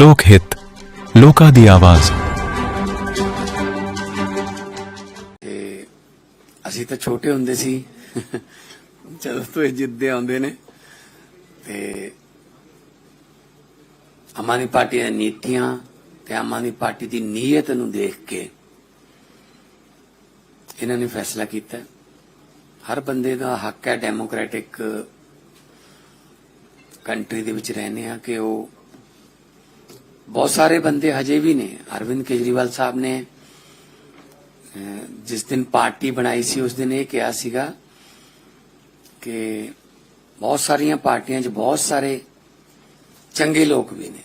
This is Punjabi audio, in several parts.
ਲੋਕ ਹਿੱਤ, ਲੋਕਾਂ ਦੀ ਆਵਾਜ਼। ਤੇ ਅਸੀਂ ਤਾਂ ਛੋਟੇ ਹੁੰਦੇ ਸੀ। ਜਦੋਂ ਤੋਂ ਇਹ ਜਿੱਦੇ ਆਉਂਦੇ ਨੇ। ਤੇ ਆਮ ਆਦਮੀ ਪਾਰਟੀ ਦੀਆਂ ਨੀਤੀਆਂ ਤੇ ਆਮ ਆਦਮੀ ਪਾਰਟੀ ਦੀ ਨੀਅਤ ਨੂੰ ਦੇਖ ਕੇ ਇਹਨਾਂ ਨੇ ਫੈਸਲਾ ਕੀਤਾ। ਹਰ ਬੰਦੇ ਦਾ ਹੱਕ ਹੈ ਡੈਮੋਕ੍ਰੈਟਿਕ ਕੰਟਰੀ ਦੇ ਵਿੱਚ ਰਹਿੰਦੇ ਆ ਕਿ ਉਹ ਬਹੁਤ ਸਾਰੇ ਬੰਦੇ ਹਜੇ ਵੀ ਨੇ ਅਰਵਿੰਦ ਕੇਜਰੀਵਾਲ ਸਾਹਿਬ ਨੇ ਜਿਸ ਦਿਨ ਪਾਰਟੀ ਬਣਾਈ ਸੀ ਉਸ ਦਿਨ ਇਹ ਕਿਹਾ ਸੀਗਾ ਕਿ ਬਹੁਤ ਸਾਰੀਆਂ ਪਾਰਟੀਆਂ 'ਚ ਬਹੁਤ ਸਾਰੇ ਚੰਗੇ ਲੋਕ ਵੀ ਨੇ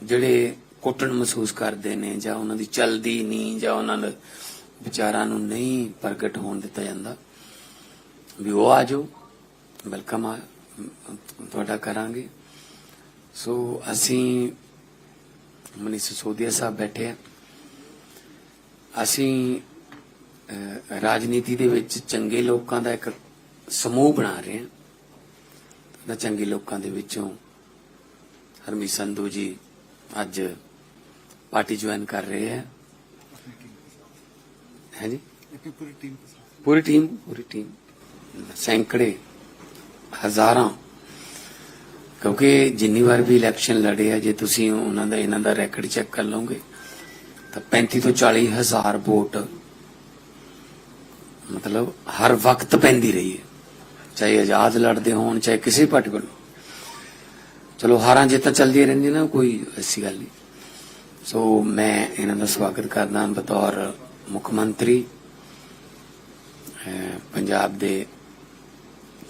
ਜਿਹੜੇ ਕੁੱਟਣ ਮਹਿਸੂਸ ਕਰਦੇ ਨੇ ਜਾਂ ਉਹਨਾਂ ਦੀ ਚਲਦੀ ਨਹੀਂ ਜਾਂ ਉਹਨਾਂ ਦੇ ਵਿਚਾਰਾਂ ਨੂੰ ਨਹੀਂ ਪ੍ਰਗਟ ਹੋਣ ਦਿੱਤਾ ਜਾਂਦਾ ਵੀ ਉਹ ਆ ਜਾਓ ਵੈਲਕਮ ਆ ਤੁਹਾਡਾ ਕਰਾਂਗੇ ਸੋ ਅਸੀਂ ਮਨੀਸ਼ ਸੋਧੀਆ ਸਾਹਿਬ ਬੈਠੇ ਆ। ਅਸੀਂ ਰਾਜਨੀਤੀ ਦੇ ਵਿੱਚ ਚੰਗੇ ਲੋਕਾਂ ਦਾ ਇੱਕ ਸਮੂਹ ਬਣਾ ਰਹੇ ਹਾਂ। ਤਾਂ ਚੰਗੇ ਲੋਕਾਂ ਦੇ ਵਿੱਚੋਂ ਹਰਮੀਤ ਸੰਧੂ ਜੀ ਅੱਜ ਪਾਰਟੀ ਜੁਆਇਨ ਕਰ ਰਹੇ ਹੈ ਹੈ ਜੀ ਪੂਰੀ ਟੀਮ ਪੂਰੀ ਟੀਮ। ਸੈਂਕੜੇ ਹਜ਼ਾਰਾਂ ਕਿਉਂਕਿ ਜਿੰਨੀ ਵਾਰ ਵੀ ਇਲੈਕਸ਼ਨ ਲੜੇ ਆ, ਜੇ ਤੁਸੀਂ ਉਹਨਾਂ ਦਾ, ਇਹਨਾਂ ਦਾ ਰੈਕਡ ਚੈੱਕ ਕਰ ਲਓਗੇ, ਤਾਂ 35 ਤੋਂ 40 ਹਜ਼ਾਰ ਵੋਟ, ਮਤਲਬ ਹਰ ਵਕਤ ਪੈਂਦੀ ਰਹੀ ਹੈ। ਚਾਹੇ ਆਜ਼ਾਦ ਲੜਦੇ ਹੋਣ, ਚਾਹੇ ਕਿਸੇ ਪਾਰਟੀ ਵੱਲੋਂ। ਚਲੋ, ਹਾਰਾਂ ਜਿੱਤਾਂ ਚੱਲਦੀਆਂ ਰਹਿੰਦੀਆਂ ਨਾ, ਕੋਈ ਐਸੀ ਗੱਲ ਨਹੀਂ। ਸੋ ਮੈਂ ਇਹਨਾਂ ਦਾ ਸਵਾਗਤ ਕਰਦਾ ਬਤੌਰ ਮੁੱਖ ਮੰਤਰੀ ਪੰਜਾਬ ਦੇ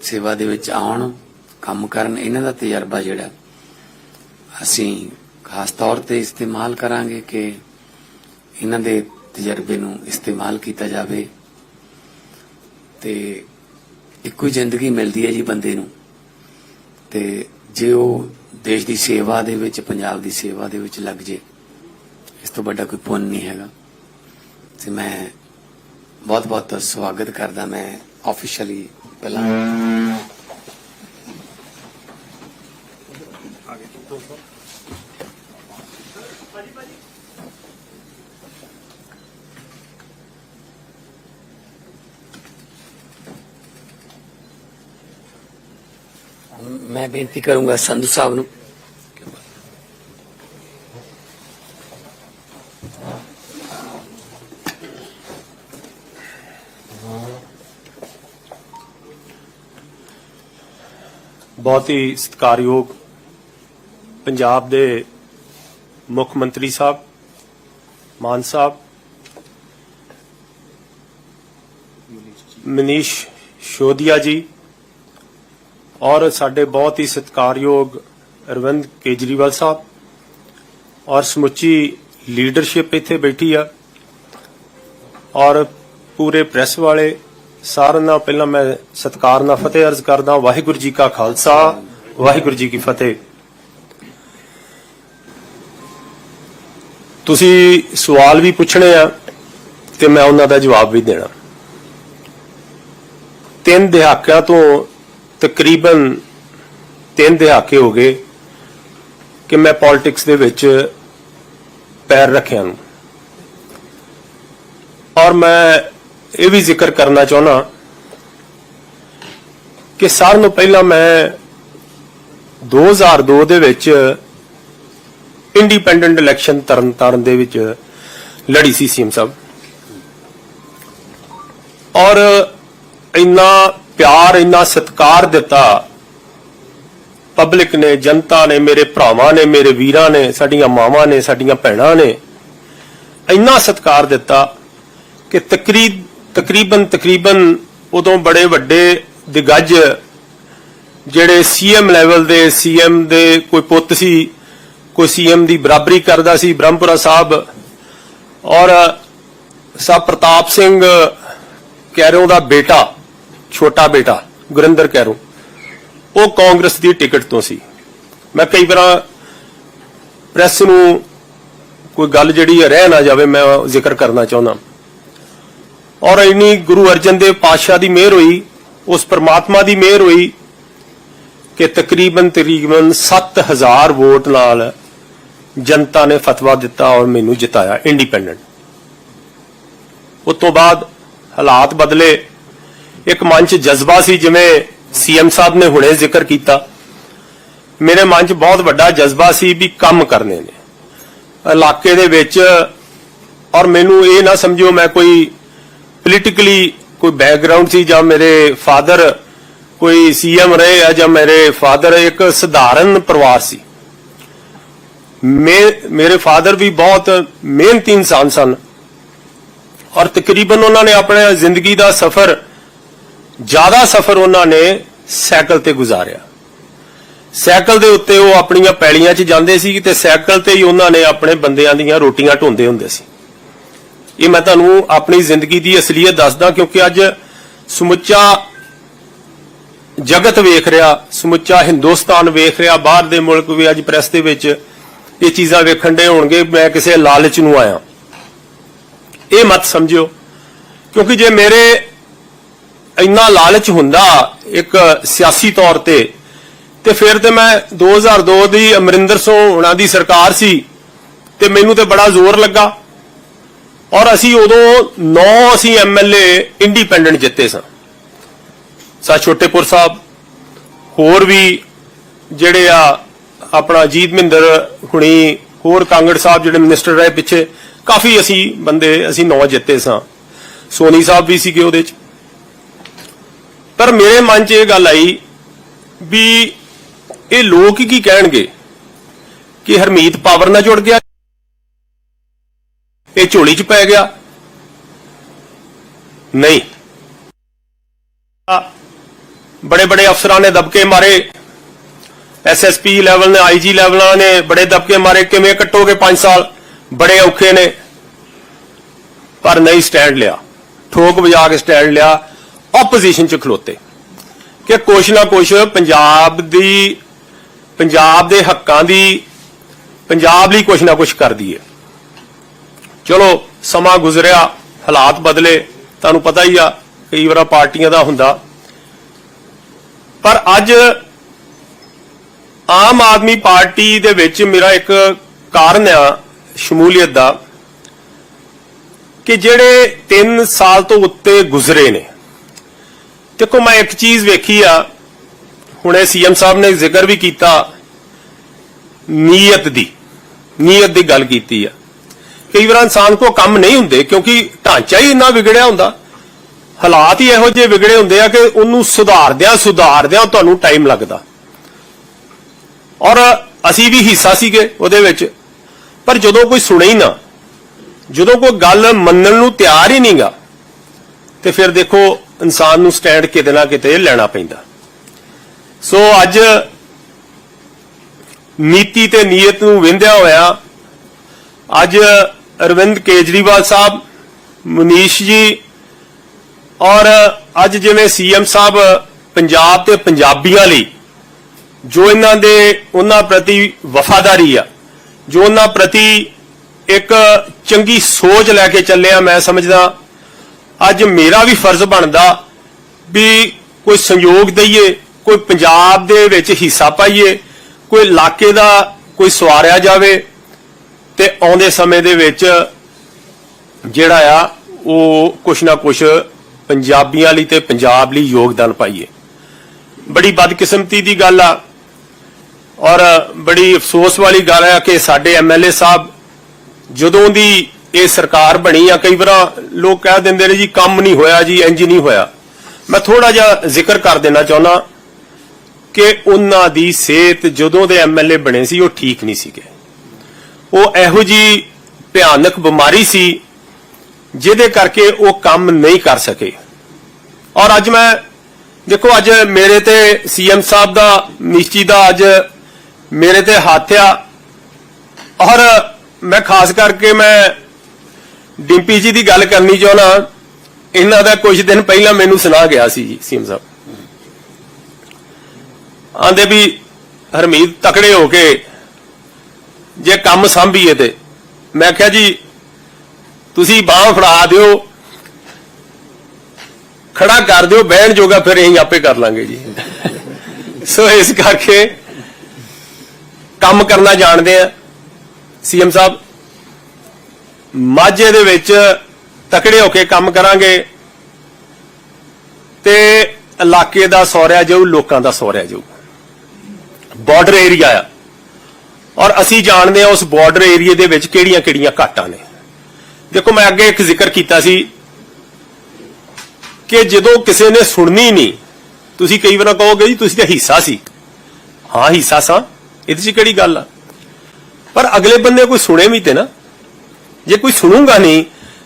ਸੇਵਾ ਦੇ ਵਿੱਚ ਆਉਣ ਕੰਮ ਕਰਨ, ਇਹਨਾਂ ਦਾ ਤਜਰਬਾ ਜਿਹੜਾ ਅਸੀਂ ਖਾਸ ਤੌਰ ਤੇ ਇਸਤੇਮਾਲ ਕਰਾਂਗੇ ਕਿ ਇਹਨਾਂ ਦੇ ਤਜਰਬੇ ਨੂੰ ਇਸਤੇਮਾਲ ਕੀਤਾ ਜਾਵੇ ਤੇ ਇੱਕੋ ਹੀ ਜ਼ਿੰਦਗੀ ਮਿਲਦੀ ਹੈ ਜੀ ਬੰਦੇ ਨੂੰ। ਤੇ ਜੇ ਉਹ ਦੇਸ਼ ਦੀ ਸੇਵਾ ਦੇ ਵਿੱਚ, ਪੰਜਾਬ ਦੀ ਸੇਵਾ ਦੇ ਵਿੱਚ ਲੱਗ ਜੇ, ਇਸ ਤੋਂ ਵੱਡਾ ਕੋਈ ਪੁੰਨ ਨਹੀਂ ਹੈਗਾ। ਤੇ ਮੈਂ ਬਹੁਤ ਬਹੁਤ ਸਵਾਗਤ ਕਰਦਾ, ਮੈਂ ਆਫੀਸ਼ੀਅਲੀ ਪਹਿਲਾਂ ਮੈਂ ਬੇਨਤੀ ਕਰੂੰਗਾ ਸੰਧੂ ਸਾਹਿਬ ਨੂੰ। ਬਹੁਤ ਹੀ ਸਤਿਕਾਰਯੋਗ ਪੰਜਾਬ ਦੇ ਮੁੱਖ ਮੰਤਰੀ ਸਾਹਿਬ, ਮਾਨ ਸਾਹਿਬ, ਮਨੀਸ਼ ਸ਼ੋਦੀਆ ਜੀ ਔਰ ਸਾਡੇ ਬਹੁਤ ਹੀ ਸਤਿਕਾਰਯੋਗ ਅਰਵਿੰਦ ਕੇਜਰੀਵਾਲ ਸਾਹਿਬ ਔਰ ਸਮੁੱਚੀ ਲੀਡਰਸ਼ਿਪ ਇੱਥੇ ਬੈਠੀ ਆ। ਔਰ ਪੂਰੇ ਪ੍ਰੈਸ ਵਾਲੇ ਸਾਰਿਆਂ ਨਾਲ ਪਹਿਲਾਂ ਮੈਂ ਸਤਿਕਾਰ ਨਾਲ ਫਤਿਹ ਅਰਜ਼ ਕਰਦਾ, ਵਾਹਿਗੁਰੂ ਜੀ ਕਾ ਖਾਲਸਾ, ਵਾਹਿਗੁਰੂ ਜੀ ਕੀ ਫਤਿਹ। ਤੁਸੀਂ ਸਵਾਲ ਵੀ ਪੁੱਛਣੇ ਆ ਤੇ ਮੈਂ ਉਹਨਾਂ ਦਾ ਜਵਾਬ ਵੀ ਦੇਣਾ। ਤਿੰਨ ਦਹਾਕਿਆਂ ਤੋਂ ਤਕਰੀਬਨ ਤਿੰਨ ਦਹਾਕੇ ਹੋ ਗਏ ਕਿ ਮੈਂ ਪੋਲਿਟਿਕਸ ਦੇ ਵਿੱਚ ਪੈਰ ਰੱਖਿਆ ਨੂੰ। ਔਰ ਮੈਂ ਇਹ ਵੀ ਜ਼ਿਕਰ ਕਰਨਾ ਚਾਹੁੰਦਾ ਕਿ ਸਾਰਿਆਂ ਨੂੰ ਪਹਿਲਾਂ ਮੈਂ 2002 ਦੇ ਵਿੱਚ ਇੰਡੀਪੈਂਡੈਂਟ ਇਲੈਕਸ਼ਨ ਤਰਨਤਾਰਨ ਦੇ ਵਿੱਚ ਲੜੀ ਸੀ ਸੀਐਮ ਸਾਹਿਬ। ਔਰ ਇੰਨਾ ਪਿਆਰ ਇੰਨਾ ਸਤਿਕਾਰ ਦਿੱਤਾ। ਪਬਲਿਕ ਨੇ, ਜਨਤਾ ਨੇ, ਮੇਰੇ ਭਰਾਵਾਂ ਨੇ, ਮੇਰੇ ਵੀਰਾਂ ਨੇ, ਸਾਡੀਆਂ ਮਾਵਾਂ ਨੇ, ਸਾਡੀਆਂ ਭੈਣਾਂ ਨੇ ਇੰਨਾ ਸਤਿਕਾਰ ਦਿੱਤਾ ਕਿ ਤਕਰੀਬ, ਤਕਰੀਬਨ ਤਕਰੀਬਨ ਉਦੋਂ ਬੜੇ ਵੱਡੇ ਦਿਗੱਜ ਜਿਹੜੇ ਸੀਐਮ ਲੈਵਲ ਦੇ, ਸੀਐਮ ਦੇ ਕੋਈ ਪੁੱਤ ਸੀ, ਕੋਈ ਸੀਐਮ ਦੀ ਬਰਾਬਰੀ ਕਰਦਾ ਸੀ, ਬ੍ਰਹਮਪੁਰਾ ਸਾਹਿਬ ਔਰ ਸਾਹਿਬ ਪ੍ਰਤਾਪ ਸਿੰਘ ਕੈਰੋਂ ਦਾ ਬੇਟਾ ਛੋਟਾ ਬੇਟਾ, ਗੁਰਿੰਦਰ ਕੈਰੋਂ, ਉਹ ਕਾਂਗਰਸ ਦੀ ਟਿਕਟ ਤੋਂ ਸੀ। ਮੈਂ ਕਈ ਵਾਰ ਪ੍ਰੈਸ ਨੂੰ ਕੋਈ ਗੱਲ ਜਿਹੜੀ ਰਹਿ ਨਾ ਜਾਵੇ, ਮੈਂ ਜ਼ਿਕਰ ਕਰਨਾ ਚਾਹੁੰਦਾ। ਔਰ ਇੰਨੀ ਗੁਰੂ ਅਰਜਨ ਦੇਵ ਪਾਤਸ਼ਾਹ ਦੀ ਮਿਹਰ ਹੋਈ, ਉਸ ਪ੍ਰਮਾਤਮਾ ਦੀ ਮਿਹਰ ਹੋਈ ਕਿ ਤਕਰੀਬਨ ਤਕਰੀਬਨ 7000 ਵੋਟ ਨਾਲ ਜਨਤਾ ਨੇ ਫਤਵਾ ਦਿੱਤਾ ਔਰ ਮੈਨੂੰ ਜਿਤਾਇਆ, ਇੰਡੀਪੈਂਡੈਂਟ। ਉਸ ਤੋਂ ਬਾਅਦ ਹਾਲਾਤ ਬਦਲੇ। ਇੱਕ ਮਨ 'ਚ ਜਜ਼ਬਾ ਸੀ ਜਿਵੇਂ ਸੀਐਮ ਸਾਹਿਬ ਨੇ ਹੁਣੇ ਜ਼ਿਕਰ ਕੀਤਾ। ਮੇਰੇ ਮਨ 'ਚ ਬਹੁਤ ਵੱਡਾ ਜਜ਼ਬਾ ਸੀ ਵੀ ਕੰਮ ਕਰਨੇ ਨੇ। ਇਲਾਕੇ ਦੇ ਵਿੱਚ ਔਰ ਮੈਨੂੰ ਇਹ ਨਾ ਸਮਝਿਓ ਮੈਂ ਕੋਈ ਪੋਲੀਟੀਕਲੀ ਕੋਈ ਬੈਕਗ੍ਰਾਉਂਡ ਸੀ ਜਾਂ ਮੇਰੇ ਫਾਦਰ ਕੋਈ ਸੀਐਮ ਰਹੇ ਆ ਜਾਂ ਮੇਰੇ ਫਾਦਰ ਇੱਕ ਸਧਾਰਨ ਪਰਿਵਾਰ ਸੀ। ਮੇ- ਮੇਰੇ ਫਾਦਰ ਵੀ ਬਹੁਤ ਮਿਹਨਤੀ ਇਨਸਾਨ ਸਨ। ਔਰ ਤਕਰੀਬਨ ਉਹਨਾਂ ਨੇ ਆਪਣੇ ਜ਼ਿੰਦਗੀ ਦਾ ਸਫ਼ਰ ਜ਼ਿਆਦਾ ਸਫ਼ਰ ਉਹਨਾਂ ਨੇ ਸਾਈਕਲ ਤੇ ਗੁਜ਼ਾਰਿਆ। ਸਾਈਕਲ ਦੇ ਉੱਤੇ ਉਹ ਆਪਣੀਆਂ ਪੈਲੀਆਂ 'ਚ ਜਾਂਦੇ ਸੀ ਤੇ ਸਾਈਕਲ ਤੇ ਹੀ ਉਹਨਾਂ ਨੇ ਆਪਣੇ ਬੰਦਿਆਂ ਦੀਆਂ ਰੋਟੀਆਂ ਢੋਂਦੇ ਹੁੰਦੇ ਸੀ। ਇਹ ਮੈਂ ਤੁਹਾਨੂੰ ਆਪਣੀ ਜ਼ਿੰਦਗੀ ਦੀ ਅਸਲੀਅਤ ਦੱਸਦਾ ਕਿਉਂਕਿ ਅੱਜ ਸਮੁੱਚਾ ਜਗਤ ਵੇਖ ਰਿਹਾ, ਸਮੁੱਚਾ ਹਿੰਦੁਸਤਾਨ ਵੇਖ ਰਿਹਾ, ਬਾਹਰ ਦੇ ਮੁਲਕ ਵੀ ਅੱਜ ਪ੍ਰੈਸ ਦੇ ਵਿੱਚ ਇਹ ਚੀਜ਼ਾਂ ਵੇਖਣ ਦੇ ਹੋਣਗੇ, ਮੈਂ ਕਿਸੇ ਲਾਲਚ ਨੂੰ ਆਇਆ। ਇਹ ਮਤ ਸਮਝਿਓ, ਕਿਉਂਕਿ ਜੇ ਮੇਰੇ ਇੰਨਾ ਲਾਲਚ ਹੁੰਦਾ ਇੱਕ ਸਿਆਸੀ ਤੌਰ ਤੇ ਤੇ ਫਿਰ ਤੇ ਮੈਂ 2002 ਦੀ ਅਮਰਿੰਦਰ ਸਿੰਘ ਹੁਣਾਂ ਦੀ ਸਰਕਾਰ ਸੀ, ਤੇ ਮੈਨੂੰ ਤੇ ਬੜਾ ਜ਼ੋਰ ਲੱਗਾ। ਔਰ ਅਸੀਂ ਉਦੋਂ 9 ਅਸੀਂ ਐਮਐਲਏ ਇੰਡੀਪੈਂਡੈਂਟ ਜਿੱਤੇ ਸਾਂ। ਸਾ ਛੋਟੇਪੁਰ ਸਾਹਿਬ, ਹੋਰ ਵੀ ਜਿਹੜੇ ਆ ਆਪਣਾ ਜੀਤ ਮਹਿੰਦਰ ਹੁਣੀ, ਹੋਰ ਕਾਂਗੜ ਸਾਹਿਬ ਜਿਹੜੇ ਮਿਨਿਸਟਰ ਰਹੇ ਪਿੱਛੇ, ਕਾਫੀ ਅਸੀਂ ਬੰਦੇ ਅਸੀਂ ਨੌ ਜਿੱਤੇ ਸਾਂ। ਸੋਨੀ ਸਾਹਿਬ ਵੀ ਸੀਗੇ ਉਹਦੇ ਚ। ਪਰ ਮੇਰੇ ਮਨ 'ਚ ਇਹ ਗੱਲ ਆਈ ਵੀ ਇਹ ਲੋਕ ਕੀ ਕਹਿਣਗੇ ਕਿ ਹਰਮੀਤ ਪਾਵਰ ਨਾਲ ਜੁੜ ਗਿਆ? ਇਹ ਝੋਲੀ 'ਚ ਪੈ ਗਿਆ? ਨਹੀਂ। ਬੜੇ ਬੜੇ ਅਫਸਰਾਂ ਨੇ ਦਬਕੇ ਮਾਰੇ। ਐਸਐਸਪੀ ਲੈਵਲ ਨੇ ਆਈਜੀ ਲੈਵਲਾਂ ਨੇ ਬੜੇ ਦਬਕੇ ਮਾਰੇ। ਕਿਵੇਂ ਕੱਟੋਗੇ 5 ਸਾਲ? ਬੜੇ ਔਖੇ ਨੇ। ਪਰ ਨਹੀਂ ਸਟੈਂਡ ਲਿਆ। ਠੋਕ ਵਜਾ ਕੇ ਸਟੈਂਡ ਲਿਆ। ਆਪੋਜੀਸ਼ਨ ਚ ਖਲੋਤੇ ਕਿ ਕੁਛ ਨਾ ਕੁਛ ਪੰਜਾਬ ਦੀ, ਪੰਜਾਬ ਦੇ ਹੱਕਾਂ ਦੀ, ਪੰਜਾਬ ਲਈ ਕੁਛ ਨਾ ਕੁਛ ਕਰਦੀ ਦਈਏ ਚਲੋ, ਸਮਾਂ ਗੁਜ਼ਰਿਆ, ਹਾਲਾਤ ਬਦਲੇ, ਤੁਹਾਨੂੰ ਪਤਾ ਹੀ ਆ, ਕਈ ਵਾਰ ਪਾਰਟੀਆਂ ਦਾ ਹੁੰਦਾ। ਪਰ ਅੱਜ ਆਮ ਆਦਮੀ ਪਾਰਟੀ ਦੇ ਵਿੱਚ ਮੇਰਾ ਇੱਕ ਕਾਰਨ ਆ, ਸ਼ਮੂਲੀਅਤ ਦਾ, ਕਿ ਜਿਹੜੇ 3 ਸਾਲ ਤੋਂ ਉੱਤੇ ਗੁਜ਼ਰੇ ਨੇ ਦੇਖੋ, ਮੈਂ ਇੱਕ ਚੀਜ਼ ਵੇਖੀ ਆ। ਹੁਣੇ ਸੀਐਮ ਸਾਹਿਬ ਨੇ ਜ਼ਿਕਰ ਵੀ ਕੀਤਾ ਨੀਅਤ ਦੀ ਨੀਅਤ ਦੀ ਗੱਲ ਕੀਤੀ ਆ। ਕਈ ਵਾਰ ਇਨਸਾਨ ਕੋ ਕੰਮ ਨਹੀਂ ਹੁੰਦੇ ਕਿਉਂਕਿ ਢਾਂਚਾ ਹੀ ਇੰਨਾ ਵਿਗੜਿਆ ਹੁੰਦਾ। ਹਾਲਾਤ ਹੀ ਇਹੋ ਜਿਹੇ ਵਿਗੜੇ ਹੁੰਦੇ ਆ ਕਿ ਉਹਨੂੰ ਸੁਧਾਰਦਿਆਂ ਸੁਧਾਰਦਿਆਂ ਤੁਹਾਨੂੰ ਟਾਈਮ ਲੱਗਦਾ। ਔਰ ਅਸੀਂ ਵੀ ਹਿੱਸਾ ਸੀਗੇ ਉਹਦੇ ਵਿੱਚ, ਪਰ ਜਦੋਂ ਕੋਈ ਸੁਣੇ ਹੀ ਨਾ, ਜਦੋਂ ਕੋਈ ਗੱਲ ਮੰਨਣ ਨੂੰ ਤਿਆਰ ਹੀ ਨਹੀਂਗਾ ਤੇ ਫਿਰ ਦੇਖੋ ਇਨਸਾਨ ਨੂੰ ਸਟੈਂਡ ਕਿਤੇ ਨਾ ਕਿਤੇ ਲੈਣਾ ਪੈਂਦਾ। ਸੋ ਅੱਜ ਨੀਤੀ ਤੇ ਨੀਅਤ ਨੂੰ ਵਿੰਦਿਆ ਹੋਇਆ, ਅੱਜ ਅਰਵਿੰਦ ਕੇਜਰੀਵਾਲ ਸਾਹਿਬ, ਮਨੀਸ਼ ਜੀ ਔਰ ਅੱਜ ਜਿਵੇਂ ਸੀਐਮ ਸਾਹਿਬ ਪੰਜਾਬ ਤੇ ਪੰਜਾਬੀਆਂ ਲਈ, ਜੋ ਇਹਨਾਂ ਦੇ ਉਹਨਾਂ ਪ੍ਰਤੀ ਵਫਾਦਾਰੀ ਆ, ਜੋ ਉਹਨਾਂ ਪ੍ਰਤੀ ਇੱਕ ਚੰਗੀ ਸੋਚ ਲੈ ਕੇ ਚੱਲਿਆ ਮੈਂ ਸਮਝਦਾ ਅੱਜ ਮੇਰਾ ਵੀ ਫਰਜ਼ ਬਣਦਾ ਵੀ ਕੋਈ ਸੰਯੋਗ ਦਈਏ, ਕੋਈ ਪੰਜਾਬ ਦੇ ਵਿੱਚ ਹਿੱਸਾ ਪਾਈਏ, ਕੋਈ ਇਲਾਕੇ ਦਾ ਕੋਈ ਸਵਾਰਿਆ ਜਾਵੇ ਤੇ ਆਉਂਦੇ ਸਮੇਂ ਦੇ ਵਿੱਚ ਜਿਹੜਾ ਆ, ਉਹ ਕੁਛ ਨਾ ਕੁਛ ਪੰਜਾਬੀਆਂ ਲਈ ਤੇ ਪੰਜਾਬ ਲਈ ਯੋਗਦਾਨ ਪਾਈਏ। ਬੜੀ ਬਦਕਿਸਮਤੀ ਦੀ ਗੱਲ ਆ ਔਰ ਬੜੀ ਅਫਸੋਸ ਵਾਲੀ ਗੱਲ ਆ ਕਿ ਸਾਡੇ ਐਮਐਲਏ ਸਾਹਿਬ ਜਦੋਂ ਦੀ ਇਹ ਸਰਕਾਰ ਬਣੀ ਆ, ਕਈ ਵਾਰ ਲੋਕ ਕਹਿ ਦਿੰਦੇ ਨੇ ਜੀ ਕੰਮ ਨਹੀਂ ਹੋਇਆ ਜੀ ਇੰਜ ਨਹੀਂ ਹੋਇਆ। ਮੈਂ ਥੋੜਾ ਜਿਹਾ ਜ਼ਿਕਰ ਕਰ ਦੇਣਾ ਚਾਹੁੰਦਾ ਕਿ ਉਹਨਾਂ ਦੀ ਸਿਹਤ ਜਦੋਂ ਦੇ ਐਮਐਲਏ ਬਣੇ ਸੀ, ਉਹ ਠੀਕ ਨਹੀਂ ਸੀਗੇ। ਉਹ ਇਹੋ ਜੀ ਭਿਆਨਕ ਬਿਮਾਰੀ ਸੀ, ਜਿਹਦੇ ਕਰਕੇ ਉਹ ਕੰਮ ਨਹੀਂ ਕਰ ਸਕੇ। ਔਰ ਅੱਜ ਮੈਂ, ਦੇਖੋ, ਅੱਜ ਮੇਰੇ ਤੇ ਸੀਐਮ ਸਾਹਿਬ ਦਾ ਨਿਸ਼ਚੀ ਦਾ ਅੱਜ ਮੇਰੇ ਤੇ ਹੱਥ ਆ। ਔਰ ਮੈਂ ਖਾਸ ਕਰਕੇ ਮੈਂ ਡਿੰਪੀ ਜੀ ਦੀ ਗੱਲ ਕਰਨੀ ਚਾਹੁੰਦਾ ਇਹਨਾਂ ਦਾ ਕੁਝ ਦਿਨ ਪਹਿਲਾਂ ਮੈਨੂੰ ਸੁਣਾ ਗਿਆ ਸੀ ਜੀ, ਸੀਐਮ ਸਾਹਿਬ। ਆਂਦੇ ਵੀ, ਹਰਮੀਤ, ਤਕੜੇ ਹੋ ਕੇ ਜੇ ਕੰਮ ਸੰਭੀਏ ਤੇ। ਮੈਂ ਕਿਹਾ ਜੀ, ਤੁਸੀਂ ਬਾਹ ਫੜਾ ਦਿਓ, ਖੜਾ ਕਰ ਦਿਓ, ਬਹਿਣ ਜੋਗਾ ਫਿਰ ਅਸੀਂ ਆਪੇ ਕਰ ਲਾਂਗੇ ਜੀ। ਸੋ ਇਸ ਕਰਕੇ ਕੰਮ ਕਰਨਾ ਜਾਣਦੇ ਆ, ਸੀਐਮ ਸਾਹਿਬ। ਮਾਝੇ ਦੇ ਵਿੱਚ ਤਕੜੇ ਹੋ ਕੇ ਕੰਮ ਕਰਾਂਗੇ ਤੇ ਇਲਾਕੇ ਦਾ ਸੌਰਿਆ ਜਾਊ, ਲੋਕਾਂ ਦਾ ਸੌਰਿਆ ਜਾਊ। ਬਾਰਡਰ ਏਰੀਆ ਆ। ਔਰ ਅਸੀਂ ਜਾਣਦੇ ਹਾਂ ਉਸ ਬਾਰਡਰ ਏਰੀਆ ਦੇ ਵਿੱਚ ਕਿਹੜੀਆਂ-ਕਿਹੜੀਆਂ ਘਾਟਾਂ ਨੇ। ਦੇਖੋ, ਮੈਂ ਅੱਗੇ ਇੱਕ ਜ਼ਿਕਰ ਕੀਤਾ ਸੀ ਕਿ ਜਦੋਂ ਕਿਸੇ ਨੇ ਸੁਣਨੀ ਨਹੀਂ, ਤੁਸੀਂ ਕਈ ਵਾਰ ਕਹੋਗੇ ਜੀ, ਤੁਸੀਂ ਤਾਂ ਹਿੱਸਾ ਸੀ। ਹਾਂ, ਹਿੱਸਾ ਸਾਂ। ਇਹਦੇ 'ਚ ਕਿਹੜੀ ਗੱਲ ਆ? ਪਰ ਅਗਲੇ ਬੰਦੇ ਕੋਈ ਸੁਣੇ ਵੀ ਤੇ ਨਾ। ਜੇ ਕੋਈ ਸੁਣੂਗਾ ਨਹੀਂ,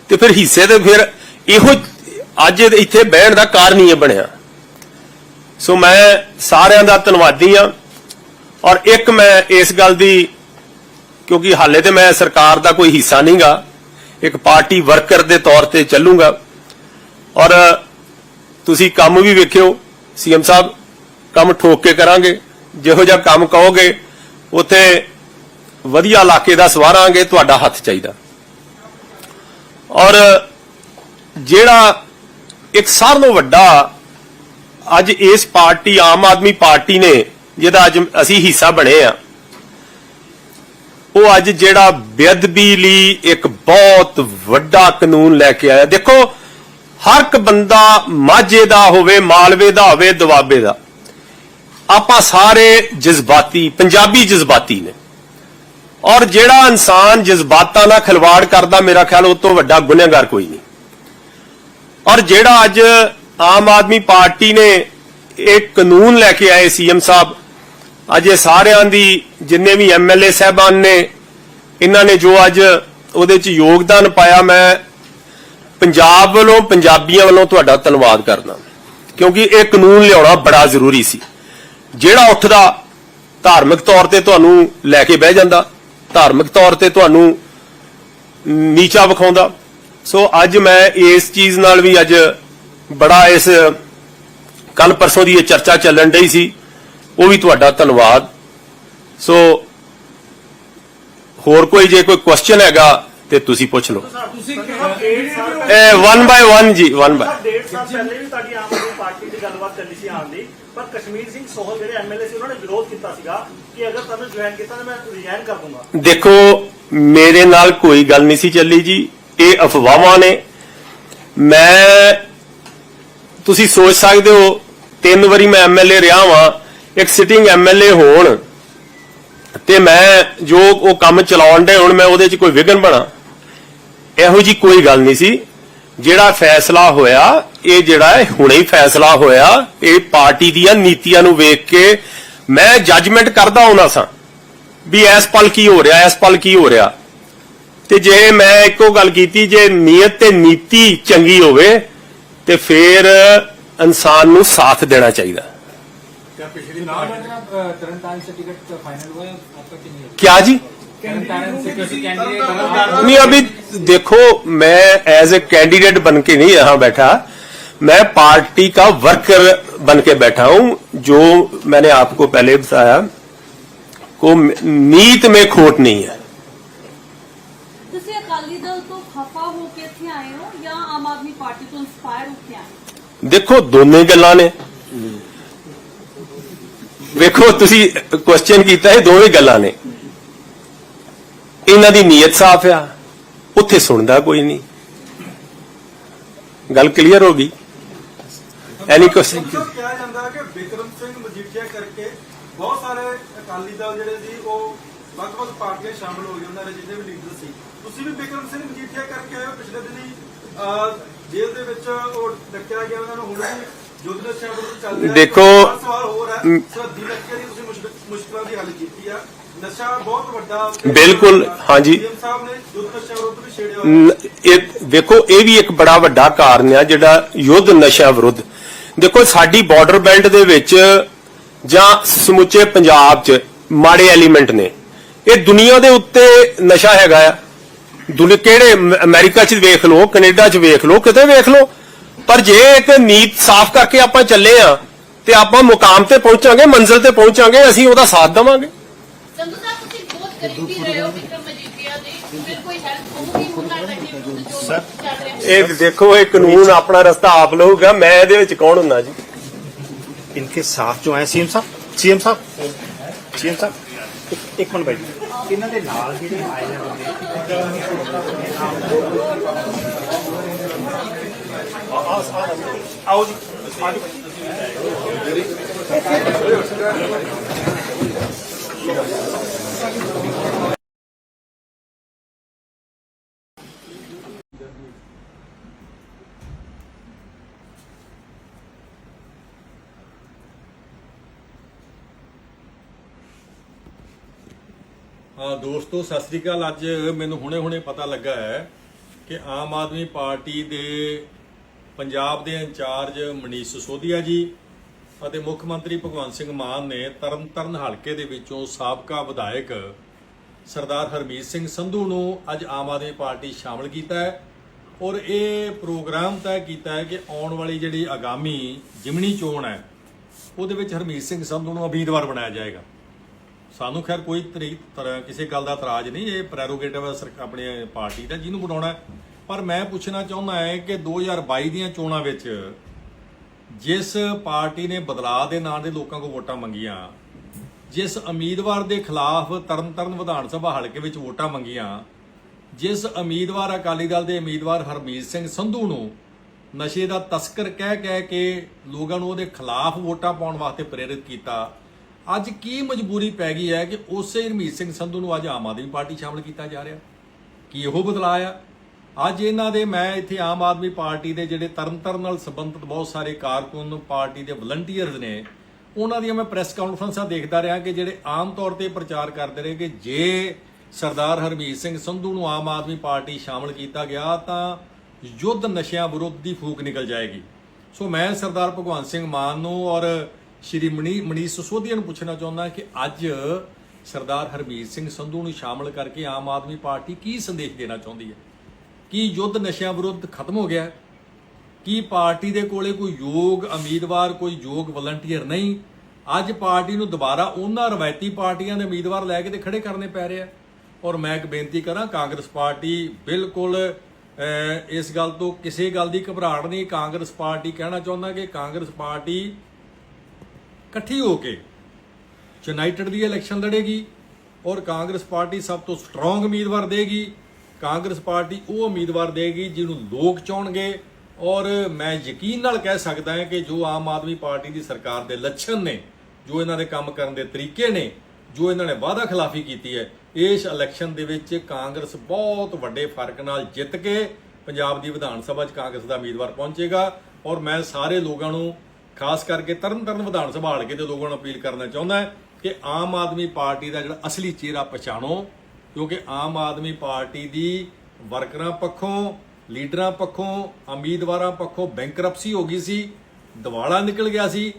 ਤੇ ਫਿਰ ਹਿੱਸੇ ਤੇ ਫਿਰ ਇਹੋ ਅੱਜ ਇੱਥੇ ਬਹਿਣ ਦਾ ਕਾਰਨ ਹੀ ਬਣਿਆ। ਸੋ ਮੈਂ ਸਾਰਿਆਂ ਦਾ ਧੰਨਵਾਦੀ ਆ ਔਰ ਇੱਕ ਮੈਂ ਇਸ ਗੱਲ ਦੀ, ਕਿਉਂਕਿ ਹਾਲੇ ਤੇ ਮੈਂ ਸਰਕਾਰ ਦਾ ਕੋਈ ਹਿੱਸਾ ਨਹੀਂਗਾ, ਇੱਕ ਪਾਰਟੀ ਵਰਕਰ ਦੇ ਤੌਰ ਤੇ ਚੱਲੂਗਾ। ਔਰ ਤੁਸੀਂ ਕੰਮ ਵੀ ਵੇਖਿਓ, ਸੀਐਮ ਸਾਹਿਬ, ਕੰਮ ਠੋਕ ਕੇ ਕਰਾਂਗੇ। ਜਿਹੋ ਜਿਹਾ ਕੰਮ ਕਹੋਗੇ, ਉੱਥੇ ਵਧੀਆ ਇਲਾਕੇ ਦਾ ਸਵਾਰਾਂਗੇ, ਤੁਹਾਡਾ ਹੱਥ ਚਾਹੀਦਾ। ਔਰ ਜਿਹੜਾ ਇੱਕ ਸਾਰਿਆਂ ਤੋਂ ਵੱਡਾ ਅੱਜ ਇਸ ਪਾਰਟੀ, ਆਮ ਆਦਮੀ ਪਾਰਟੀ ਨੇ, ਜਿਹਦਾ ਅੱਜ ਅਸੀਂ ਹਿੱਸਾ ਬਣੇ ਆ, ਉਹ ਅੱਜ ਜਿਹੜਾ ਬੇਅਦਬੀ ਲਈ ਇੱਕ ਬਹੁਤ ਵੱਡਾ ਕਾਨੂੰਨ ਲੈ ਕੇ ਆਇਆ। ਦੇਖੋ, ਹਰ ਇੱਕ ਬੰਦਾ ਮਾਝੇ ਦਾ ਹੋਵੇ, ਮਾਲਵੇ ਦਾ ਹੋਵੇ, ਦੁਆਬੇ ਦਾ, ਆਪਾਂ ਸਾਰੇ ਜਜ਼ਬਾਤੀ, ਪੰਜਾਬੀ ਜਜ਼ਬਾਤੀ ਨੇ। ਔਰ ਜਿਹੜਾ ਇਨਸਾਨ ਜਜ਼ਬਾਤਾਂ ਨਾਲ ਖਿਲਵਾੜ ਕਰਦਾ, ਮੇਰਾ ਖਿਆਲ ਉਹ ਤੋਂ ਵੱਡਾ ਗੁਨਹਗਾਰ ਕੋਈ ਨਹੀਂ। ਔਰ ਜਿਹੜਾ ਅੱਜ ਆਮ ਆਦਮੀ ਪਾਰਟੀ ਨੇ ਇੱਕ ਕਾਨੂੰਨ ਲੈ ਕੇ ਆਏ ਸੀਐਮ ਸਾਹਿਬ, ਅੱਜ ਇਹ ਸਾਰਿਆਂ ਦੀ ਜਿੰਨੇ ਵੀ ਐਮਐਲਏ ਸਹਿਬਾਨ ਨੇ, ਇਹਨਾਂ ਨੇ ਜੋ ਅੱਜ ਉਹਦੇ 'ਚ ਯੋਗਦਾਨ ਪਾਇਆ, ਮੈਂ ਪੰਜਾਬ ਵੱਲੋਂ, ਪੰਜਾਬੀਆਂ ਵੱਲੋਂ ਤੁਹਾਡਾ ਧੰਨਵਾਦ ਕਰਦਾ। ਕਿਉਂਕਿ ਇਹ ਕਾਨੂੰਨ ਲਿਆਉਣਾ ਬੜਾ ਜ਼ਰੂਰੀ ਸੀ। ਜਿਹੜਾ ਉੱਠਦਾ, ਧਾਰਮਿਕ ਤੌਰ ਤੇ ਤੁਹਾਨੂੰ ਲੈ ਕੇ ਬਹਿ ਜਾਂਦਾ ਧਾਰਮਿਕ ਤੌਰ ਤੇ ਤੁਹਾਨੂੰ ਨੀਚਾ ਵਿਖਾਉਂਦਾ। ਸੋ ਅੱਜ ਮੈਂ ਇਸ ਚੀਜ਼ ਨਾਲ ਵੀ ਅੱਜ ਬੜਾ ਇਸ ਕੱਲ ਪਰਸੋਂ ਦੀ ਇਹ ਚਰਚਾ ਚੱਲਣ ਡਈ ਸੀ ਉਹ ਵੀ ਤੁਹਾਡਾ ਧੰਨਵਾਦ। ਸੋ ਹੋਰ ਕੋਈ ਜੇ ਕੋਈ ਕੁਐਸਚਨ ਹੈਗਾ ਤੇ ਤੁਸੀਂ ਪੁੱਛ ਲਓ। ਇਹ 1 ਬਾਈ 1 ਜੀ 1 ਬਾਈ ਡੇਢ ਸਾਲ ਪਹਿਲੇ ਵੀ ਤੁਹਾਡੀ ਆਮ ਆਦਮੀ ਪਾਰਟੀ ਦੀ ਗੱਲਬਾਤ ਚੱਲੀ ਸੀ ਆਉਣ ਦੀ ਪਰ ਕਸ਼ਮੀਰ ਸਿੰਘ ਸੋਹਲ ਜਿਹੜੇ ਐਮਐਲਏ ਸੀ, ਉਹਨਾਂ ਨੇ ਵਿਰੋਧ ਕੀਤਾ ਸੀਗਾ ਕਿ ਅਗਰ ਤੁਹਾਨੂੰ ਜੁਆਇਨ ਕੀਤਾ ਤਾਂ ਮੈਂ ਰਿਜ਼ਾਈਨ ਕਰ ਦੂੰਗਾ। ਦੇਖੋ, ਮੇਰੇ ਨਾਲ ਕੋਈ ਗੱਲ ਨਹੀਂ ਸੀ ਚੱਲੀ ਜੀ। ਇਹ ਅਫਵਾਹਾਂ ਨੇ। ਮੈਂ, ਤੁਸੀਂ ਸੋਚ ਸਕਦੇ ਹੋ, ਤਿੰਨ ਵਾਰੀ ਮੈਂ ਐਮਐਲਏ ਰਿਹਾ ਵਾਂ, ਇੱਕ ਸਿਟਿੰਗ ਐਮਐਲਏ ਹੋਣ, ਤੇ ਮੈਂ ਜੋ ਉਹ ਕੰਮ ਚਲਾਉਣ ਦੇ ਹੁਣ, ਮੈਂ ਉਹਦੇ 'ਚ ਕੋਈ ਵਿਗਨ ਬਣਾ। ਇਹੋ ਜੀ ਕੋਈ ਗੱਲ ਨਹੀਂ ਸੀ। ਜਿਹੜਾ ਫੈਸਲਾ ਹੋਇਆ ਇਹ ਜਿਹੜਾ ਹੈ ਹੁਣੇ ਹੀ ਫੈਸਲਾ ਹੋਇਆ ਇਹ ਪਾਰਟੀ ਦੀਆਂ ਨੀਤੀਆਂ ਨੂੰ ਵੇਖ ਕੇ ਮੈਂ ਜੱਜਮੈਂਟ ਕਰਦਾ ਹੁੰਦਾ ਸਾਂ ਵੀ ਇਸ ਪਲ ਕੀ ਹੋ ਰਿਹਾ ਇਸ ਪਲ ਕੀ ਹੋ ਰਿਹਾ ਤੇ ਜੇ ਮੈਂ ਇੱਕੋ ਗੱਲ ਕੀਤੀ ਜੇ ਨੀਅਤ ਤੇ ਨੀਤੀ ਚੰਗੀ ਹੋਵੇ ਤੇ ਫਿਰ ਇਨਸਾਨ ਨੂੰ ਸਾਥ ਦੇਣਾ ਚਾਹੀਦਾ चुनाव में अपना तरन तारण से टिकट फाइनल हुआ है आपका कि नहीं हुआ? ਕਿਆ ਜੀ तरन तारण से किसी कैंडिडेट नहीं अभी देखो मैं एज ए कैंडिडेट बन के नहीं यहाँ बैठा मैं पार्टी का वर्कर बन के बैठा हूं जो मैंने आपको पहले बताया को नीत में खोट नहीं है ਤੁਸੀਂ ਅਕਾਲੀ ਦਲ ਤੋਂ ਖਫਾ ਹੋ ਕੇ ਇੱਥੇ ਆਏ ਹੋ ਜਾਂ ਆਮ ਆਦਮੀ ਪਾਰਟੀ ਤੋਂ ਇਨਸਪਾਇਰ ਹੋ ਕੇ ਆਏ ਹੋ ਦੇਖੋ ਦੋਨੇ ਗੱਲਾਂ ਨੇ ਵੇਖੋ ਤੁਸੀਂ ਕੁਐਸਚਨ ਕੀਤਾ ਇਹ ਦੋਵੇਂ ਗੱਲਾਂ ਨੇ ਇਹਨਾਂ ਦੀ ਨੀਅਤ ਸਾਫ਼ ਆ ਉੱਥੇ ਸੁਣਦਾ ਕੋਈ ਨਹੀਂ। ਗੱਲ ਕਲੀਅਰ ਹੋ ਗਈ? ਐਨੀ ਕੁਐਸਚਨ ਸੋ ਕਿਹਾ ਜਾਂਦਾ ਕਿ ਬਿਕਰਮ ਸਿੰਘ ਮਜੀਠੀਆ ਕਰਕੇ ਬਹੁਤ ਸਾਰੇ ਅਕਾਲੀ ਦਲ ਜਿਹੜੇ ਸੀ ਉਹ ਵੱਖ-ਵੱਖ ਪਾਰਟੀਆਂ ਸ਼ਾਮਲ ਹੋ ਗਏ ਉਹਨਾਂ ਦੇ ਜਿੰਨੇ ਵੀ ਲੀਡਰ ਸੀ। ਤੁਸੀਂ ਵੀ ਬਿਕਰਮ ਸਿੰਘ ਮਜੀਠੀਆ ਕਰਕੇ ਆਏ ਹੋ? ਪਿਛਲੇ ਦਿਨੀ ਜੇਲ੍ਹ ਦੇ ਵਿੱਚ ਉਹ ਡੱਕਿਆ ਗਿਆ ਉਹਨਾਂ ਨੂੰ ਹੁਣ ਵੀ ਯੁੱਧ ਦੇ ਚੱਲ ਰਿਹਾ। ਦੇਖੋ, ਸਵਾਲ ਹੋਰ ਹੈ। ਮ- ਸਰਦੀ ਲੱਕੇ ਦੀ ਤੁਸੀਂ ਮੁਸ਼ਕਿਲਾਂ ਦੀ ਹੱਲ ਕੀਤੀ ਆ। ਨਸ਼ਾ ਬਹੁਤ ਵੱਡਾ ਬਿਲਕੁਲ, ਹਾਂਜੀ। ਸੀਐਮ ਸਾਹਿਬ ਨੇ ਯੁੱਧ ਨਸ਼ਾ ਵਿਰੁੱਧ ਵੀ ਛੇੜਿਆ ਹੋਇਆ। ਨ- ਇਹ ਦੇਖੋ ਇਹ ਵੀ ਇੱਕ ਬੜਾ ਵੱਡਾ ਕਾਰਨ ਆ ਜਿਹੜਾ ਯੁੱਧ ਨਸ਼ਾ ਵਿਰੁੱਧ। ਦੇਖੋ ਸਾਡੀ ਬਾਰਡਰ ਬੈਲਟ ਦੇ ਵਿੱਚ ਜਾਂ ਸਮੁੱਚੇ ਪੰਜਾਬ 'ਚ ਮਾੜੇ ਐਲੀਮੈਂਟ ਨੇ। ਇਹ ਦੁਨੀਆ ਦੇ ਉੱਤੇ ਨਸ਼ਾ ਹੈਗਾ ਆ। ਦੁਨੀਆ ਕਿਹੜੇ ਅਮ- ਅਮਰੀਕਾ 'ਚ ਵੇਖ ਲਓ ਕੈਨੇਡਾ 'ਚ ਵੇਖ ਲਓ ਕਿਤੇ ਵੇਖ ਲਓ। ਪਰ ਜੇ ਇੱਕ ਨੀਤ ਸਾਫ਼ ਕਰਕੇ ਆਪਾਂ ਚੱਲੇ ਆ ਤੇ ਆਪਾਂ ਮੁਕਾਮ ਤੇ ਪਹੁੰਚਾਂਗੇ ਮੰਜ਼ਿਲ ਤੇ ਪਹੁੰਚਾਂਗੇ ਅਸੀਂ ਉਹਦਾ ਸਾਥ ਦੇਵਾਂਗੇ। ਸਾਹਿਬ ਤੁਸੀਂ ਬਹੁਤ ਕਰੀਬੀ ਰਹੇ ਹੋ ਵਿਕਰਮ ਮਜੀਠੀਆ ਦੀ ਫਿਰ ਕੋਈ ਹੈਲਪ ਹੋਊਗੀ ਉਹਨਾਂ ਦਾ ਜੀ ਜੋ ਚੱਲ ਰਿਹਾ ਇਹ ਦੇਖੋ ਇਹ ਕਾਨੂੰਨ ਆਪਣਾ ਰਸਤਾ ਆਪ ਲਊਗਾ ਮੈਂ ਇਹਦੇ ਵਿੱਚ ਕੌਣ ਹੁੰਦਾ ਜੀ इनके साथ जो है सीएम साहब सीएम साहब सीएम साहब एक, एक मिनट भाई ਇਹਨਾਂ ਦੇ ਨਾਲ ਜਿਹੜੇ ਆਏ ਨੇ ਬੰਦੇ ਆਓ ਜੀ ਆਜੋ ਹਾਂ ਦੋਸਤੋ, ਸਤਿ ਸ੍ਰੀ ਅਕਾਲ। ਅੱਜ ਮੈਨੂੰ ਹੁਣੇ-ਹੁਣੇ ਪਤਾ ਲੱਗਾ ਹੈ ਕਿ ਆਮ ਆਦਮੀ ਪਾਰਟੀ ਦੇ ਪੰਜਾਬ ਦੇ ਇੰਚਾਰਜ ਮਨੀਸ਼ ਸਿਸੋਦੀਆ ਜੀ ਅਤੇ ਮੁੱਖ ਮੰਤਰੀ ਭਗਵੰਤ ਸਿੰਘ ਮਾਨ ਨੇ ਤਰਨਤਾਰਨ ਹਲਕੇ ਦੇ ਵਿੱਚੋਂ ਸਾਬਕਾ ਵਿਧਾਇਕ ਸਰਦਾਰ ਹਰਮੀਤ ਸਿੰਘ ਸੰਧੂ ਨੂੰ ਅੱਜ ਆਮ ਆਦਮੀ ਪਾਰਟੀ ਸ਼ਾਮਲ ਕੀਤਾ ਹੈ ਔਰ ਇਹ ਪ੍ਰੋਗਰਾਮ ਤੈਅ ਕੀਤਾ ਹੈ ਕਿ ਆਉਣ ਵਾਲੀ ਜਿਹੜੀ ਆਗਾਮੀ ਜਿਮਣੀ ਚੋਣ ਹੈ, ਉਹਦੇ ਵਿੱਚ ਹਰਮੀਤ ਸਿੰਘ ਸੰਧੂ ਨੂੰ ਉਮੀਦਵਾਰ ਬਣਾਇਆ ਜਾਏਗਾ। ਸਾਨੂੰ ਖੈਰ ਕੋਈ ਤਰੀ- ਤਰ੍ਹਾਂ ਕਿਸੇ ਗੱਲ ਦਾ ਇਤਰਾਜ਼ ਨਹੀਂ, ਇਹ ਪ੍ਰੈਰੋਗੇਟਿਵ ਹੈ ਸਰਕ- ਆਪਣੇ ਪਾਰਟੀ ਦਾ ਜਿਹਨੂੰ ਬਣਾਉਣਾ ਪਰ ਮੈਂ ਪੁੱਛਣਾ ਚਾਹੁੰਦਾ ਹਾਂ ਕਿ 2022 ਦੀਆਂ ਚੋਣਾਂ ਵਿੱਚ ਜਿਸ ਪਾਰਟੀ ਨੇ ਬਦਲਾਅ ਦੇ ਨਾਂ ਦੇ ਲੋਕਾਂ ਕੋਲ ਵੋਟਾਂ ਮੰਗੀਆਂ, ਜਿਸ ਉਮੀਦਵਾਰ ਦੇ ਖਿਲਾਫ ਤਰਨਤਾਰਨ ਵਿਧਾਨ ਸਭਾ ਹਲਕੇ ਵਿੱਚ ਵੋਟਾਂ ਮੰਗੀਆਂ, ਜਿਸ ਉਮੀਦਵਾਰ ਅਕਾਲੀ ਦਲ ਦੇ ਉਮੀਦਵਾਰ ਹਰਮੀਤ ਸਿੰਘ ਸੰਧੂ ਨੂੰ ਨਸ਼ੇ ਦਾ ਤਸਕਰ ਕਹਿ ਕਹਿ ਕੇ ਲੋਕਾਂ ਨੂੰ ਉਹਦੇ ਖਿਲਾਫ ਵੋਟਾਂ ਪਾਉਣ ਵਾਸਤੇ ਪ੍ਰੇਰਿਤ ਕੀਤਾ, ਅੱਜ ਕੀ ਮਜਬੂਰੀ ਪੈ ਗਈ ਹੈ ਕਿ ਉਸੇ ਹਰਮੀਤ ਸਿੰਘ ਸੰਧੂ ਨੂੰ ਅੱਜ ਆਮ ਆਦਮੀ ਪਾਰਟੀ ਸ਼ਾਮਲ ਕੀਤਾ ਜਾ ਰਿਹਾ? ਕੀ ਉਹ ਬਦਲਾਅ ਆ? ਅੱਜ ਇਹਨਾਂ ਦੇ ਮੈਂ ਇੱਥੇ ਆਮ ਆਦਮੀ ਪਾਰਟੀ ਦੇ ਜਿਹੜੇ ਤਰਨਤਾਰਨ ਨਾਲ ਸੰਬੰਧਿਤ ਬਹੁਤ ਸਾਰੇ ਕਾਰਕੁਨ, ਪਾਰਟੀ ਦੇ ਵਲੰਟੀਅਰਸ ਨੇ, ਉਹਨਾਂ ਦੀਆਂ ਮੈਂ ਪ੍ਰੈਸ ਕਾਨਫਰੰਸਾਂ ਦੇਖਦਾ ਰਿਹਾ ਕਿ ਜਿਹੜੇ ਆਮ ਤੌਰ ਤੇ ਪ੍ਰਚਾਰ ਕਰਦੇ ਰਹੇ ਕਿ ਜੇ ਸਰਦਾਰ ਹਰਮੀਤ ਸਿੰਘ ਸੰਧੂ ਨੂੰ ਆਮ ਆਦਮੀ ਪਾਰਟੀ ਸ਼ਾਮਲ ਕੀਤਾ ਗਿਆ ਤਾਂ ਯੁੱਧ ਨਸ਼ਿਆਂ ਵਿਰੁੱਧ ਦੀ ਫੂਕ ਨਿਕਲ ਜਾਏਗੀ। ਸੋ ਮੈਂ ਸਰਦਾਰ ਭਗਵੰਤ ਸਿੰਘ ਮਾਨ ਨੂੰ ਔਰ ਸ਼੍ਰੀ ਮਣੀ, ਮਨੀਸ਼ ਸਿਸੋਦੀਆ ਨੂੰ ਪੁੱਛਣਾ ਚਾਹੁੰਦਾ ਕਿ ਅੱਜ ਸਰਦਾਰ ਹਰਮੀਤ ਸਿੰਘ ਸੰਧੂ ਨੂੰ ਸ਼ਾਮਲ ਕਰਕੇ ਆਮ ਆਦਮੀ ਪਾਰਟੀ ਕੀ ਸੰਦੇਸ਼ ਦੇਣਾ ਚਾਹੁੰਦੀ ਹੈ? ਕੀ ਯੁੱਧ ਨਸ਼ਿਆਂ ਵਿਰੁੱਧ ਖਤਮ ਹੋ ਗਿਆ? ਕੀ ਪਾਰਟੀ ਦੇ ਕੋਲੇ ਕੋਈ ਯੋਗ ਉਮੀਦਵਾਰ, ਕੋਈ ਯੋਗ ਵਲੰਟੀਅਰ ਨਹੀਂ? ਅੱਜ ਪਾਰਟੀ ਨੂੰ ਦੁਬਾਰਾ ਉਹਨਾਂ ਰਵਾਇਤੀ ਪਾਰਟੀਆਂ ਦੇ ਉਮੀਦਵਾਰ ਲੈ ਕੇ ਤੇ ਖੜੇ ਕਰਨੇ ਪੈ ਰਹੇ ਆ। ਔਰ ਮੈਂ ਇੱਕ ਬੇਨਤੀ ਕਰਾਂ, ਕਾਂਗਰਸ ਪਾਰਟੀ ਬਿਲਕੁਲ ਇਸ ਗੱਲ ਤੋਂ ਕਿਸੇ ਗੱਲ ਦੀ ਘਬਰਾਹਟ ਨਹੀਂ। ਕਾਂਗਰਸ ਪਾਰਟੀ ਕਹਿਣਾ ਚਾਹੁੰਦਾ ਕਿ ਕਾਂਗਰਸ ਪਾਰਟੀ ਇਕੱਠੀ ਹੋ ਕੇ ਯੂਨਾਈਟਿਡ ਦੀ ਇਲੈਕਸ਼ਨ ਲੜੇਗੀ ਔਰ ਕਾਂਗਰਸ ਪਾਰਟੀ ਸਭ ਤੋਂ ਸਟਰੋਂਗ ਉਮੀਦਵਾਰ ਦੇਗੀ। ਕਾਂਗਰਸ ਪਾਰਟੀ ਉਹ ਉਮੀਦਵਾਰ ਦੇਗੀ ਜਿਹਨੂੰ ਲੋਕ ਚਾਹਣਗੇ। ਔਰ ਮੈਂ ਯਕੀਨ ਨਾਲ ਕਹਿ ਸਕਦਾ ਹਾਂ ਕਿ ਜੋ ਆਮ ਆਦਮੀ ਪਾਰਟੀ ਦੀ ਸਰਕਾਰ ਦੇ ਲੱਛਣ ਨੇ, ਜੋ ਇਹਨਾਂ ਦੇ ਕੰਮ ਕਰਨ ਦੇ ਤਰੀਕੇ ਨੇ, ਜੋ ਇਹਨਾਂ ਨੇ ਵਾਅਦਾ ਖਿਲਾਫੀ ਕੀਤੀ ਹੈ, ਇਸ ਇਲੈਕਸ਼ਨ ਦੇ ਵਿੱਚ ਕਾਂਗਰਸ ਬਹੁਤ ਵੱਡੇ ਫ਼ਰਕ ਨਾਲ ਜਿੱਤ ਕੇ ਪੰਜਾਬ ਦੀ ਵਿਧਾਨ ਸਭਾ 'ਚ ਕਾਂਗਰਸ ਦਾ ਉਮੀਦਵਾਰ ਪਹੁੰਚੇਗਾ। ਔਰ ਮੈਂ ਸਾਰੇ ਲੋਕਾਂ ਨੂੰ, ਖਾਸ ਕਰਕੇ ਤਰਨਤਾਰਨ ਵਿਧਾਨ ਸਭਾ ਹਲਕੇ ਦੇ ਲੋਕਾਂ ਨੂੰ ਅਪੀਲ ਕਰਨਾ ਚਾਹੁੰਦਾ ਕਿ ਆਮ ਆਦਮੀ ਪਾਰਟੀ ਦਾ ਜਿਹੜਾ ਅਸਲੀ ਚਿਹਰਾ ਪਛਾਣੋ। ਕਿਉਂਕਿ ਆਮ ਆਦਮੀ ਪਾਰਟੀ ਦੀ ਵਰਕਰਾਂ ਪੱਖੋਂ, ਲੀਡਰਾਂ ਪੱਖੋਂ, ਉਮੀਦਵਾਰਾਂ ਪੱਖੋਂ ਬੈਂਕਰਪਸੀ ਹੋ ਗਈ ਸੀ, ਦਿਵਾਲਾ ਨਿਕਲ ਗਿਆ ਸੀ।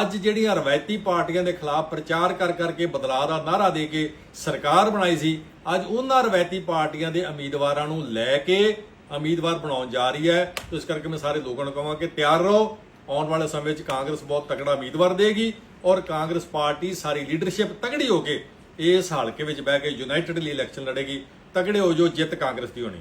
ਅੱਜ ਜਿਹੜੀਆਂ ਰਵਾਇਤੀ ਪਾਰਟੀਆਂ ਦੇ ਖਿਲਾਫ ਪ੍ਰਚਾਰ ਕਰ ਕਰਕੇ ਬਦਲਾਅ ਦਾ ਨਾਅਰਾ ਦੇ ਕੇ ਸਰਕਾਰ ਬਣਾਈ ਸੀ, ਅੱਜ ਉਹਨਾਂ ਰਵਾਇਤੀ ਪਾਰਟੀਆਂ ਦੇ ਉਮੀਦਵਾਰਾਂ ਨੂੰ ਲੈ ਕੇ ਉਮੀਦਵਾਰ ਬਣਾਉਣ ਜਾ ਰਹੀ ਹੈ। ਇਸ ਕਰਕੇ ਮੈਂ ਸਾਰੇ ਲੋਕਾਂ ਨੂੰ ਕਹਾਂ ਕਿ ਤਿਆਰ ਰਹੋ। ਆਉਣ ਵਾਲੇ ਸਮੇਂ ਵਿੱਚ ਕਾਂਗਰਸ ਬਹੁਤ ਤਕੜਾ ਉਮੀਦਵਾਰ ਦੇਗੀ ਔਰ ਕਾਂਗਰਸ ਪਾਰਟੀ ਸਾਰੀ ਲੀਡਰਸ਼ਿਪ ਤਕੜੀ ਹੋ ਕੇ ਇਸ ਹਲਕੇ ਵਿੱਚ ਬਹਿ ਕੇ ਯੂਨਾਈਟਿਡਲੀ ਇਲੈਕਸ਼ਨ ਲੜੇਗੀ, ਤਗੜੇ ਹੋ ਜੋ ਜਿੱਤ ਕਾਂਗਰਸ ਦੀ ਹੋਣੀ।